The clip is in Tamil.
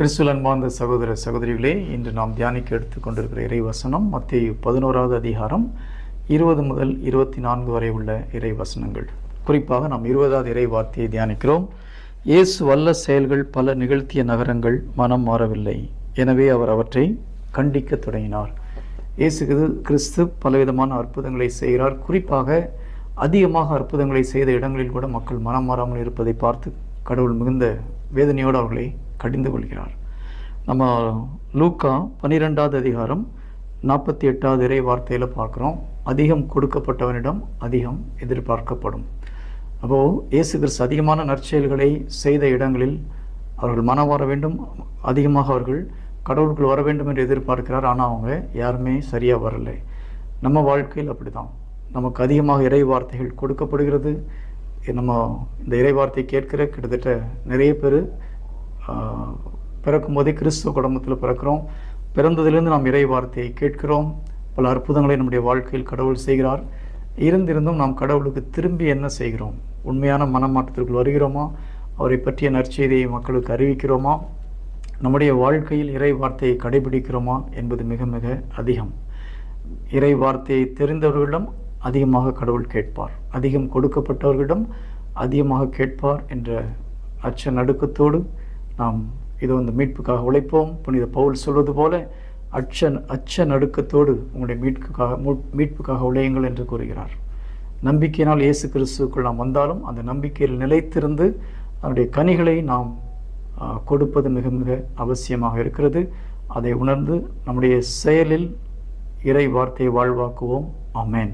கிறிஸ்துவ அன்பார்ந்த சகோதர சகோதரிகளே இன்று நாம் தியானிக்க எடுத்துக்கொண்டிருக்கிற இறைவசனம் மத்திய பதினோராவது அதிகாரம் இருபது முதல் இருபத்தி நான்கு வரை உள்ள இறை வசனங்கள் குறிப்பாக நாம் இருபதாவது இறை வார்த்தையை தியானிக்கிறோம். இயேசு வல்ல செயல்கள் பல நிகழ்த்திய நகரங்கள் மனம் மாறவில்லை. எனவே அவர் அவற்றை கண்டிக்க தொடங்கினார். இயேசு கிறிஸ்து பலவிதமான அற்புதங்களை செய்கிறார். குறிப்பாக அதிகமாக அற்புதங்களை செய்த இடங்களில் கூட மக்கள் மனம் மாறாமல் இருப்பதை பார்த்து கடவுள் மிகுந்த வேதனையோடு அவர்களை கடிந்து கொள்கிறார் நம்ம லூக்கா பன்னிரெண்டாவது அதிகாரம் நாற்பத்தி எட்டாவது இறை வார்த்தையில் பார்க்குறோம். அதிகம் கொடுக்கப்பட்டவனிடம் அதிகம் எதிர்பார்க்கப்படும். அப்போது இயேசு கிறிஸ்து அதிகமான நற்செயல்களை செய்த இடங்களில் அவர்கள் மனம் வர வேண்டும். அதிகமாக அவர்கள் கடவுளுக்குள் வர வேண்டும் என்று எதிர்பார்க்கிறார். ஆனால் அவங்க யாருமே சரியாக வரலை. நம்ம வாழ்க்கையில் அப்படிதான். நமக்கு அதிகமாக இறை வார்த்தைகள் கொடுக்கப்படுகிறது. நம்ம இந்த இறை வார்த்தை கேட்கிற கிட்டத்தட்ட நிறைய பேர் பிறக்கும் போதே கிறிஸ்துவ குடும்பத்தில் பிறக்கிறோம். பிறந்ததிலிருந்து நாம் இறை வார்த்தையை கேட்கிறோம். பல அற்புதங்களை நம்முடைய வாழ்க்கையில் கடவுள் செய்கிறார். இருந்திருந்தும் நாம் கடவுளுக்கு திரும்பி என்ன செய்கிறோம்? உண்மையான மனமாற்றத்திற்குள் வருகிறோமா? அவரை பற்றிய நற்செய்தியை மக்களுக்கு அறிவிக்கிறோமா? நம்முடைய வாழ்க்கையில் இறை வார்த்தையை கடைபிடிக்கிறோமா என்பது மிக மிக அதிகம். இறை வார்த்தையை தெரிந்தவர்களிடம் அதிகமாக கடவுள் கேட்பார். அதிகம் கொடுக்கப்பட்டவர்களிடம் அதிகமாக கேட்பார் என்ற அச்ச நடுக்கத்தோடு நாம் இதோ இந்த மீட்புக்காக உழைப்போம். புனித பவுல் சொல்வது போல அச்ச அச்ச நடுக்கத்தோடு உங்களுடைய மீட்புக்காக மீட்புக்காக உழையுங்கள் என்று கூறுகிறார். நம்பிக்கையினால் இயேசு கிறிஸ்துக்குள் நாம் வந்தாலும் அந்த நம்பிக்கையில் நிலைத்திருந்து அதனுடைய கனிகளை நாம் கொடுப்பது மிக மிக அவசியமாக இருக்கிறது. அதை உணர்ந்து நம்முடைய செயலில் இறை வார்த்தையை வாழ்வாக்குவோம். அமேன்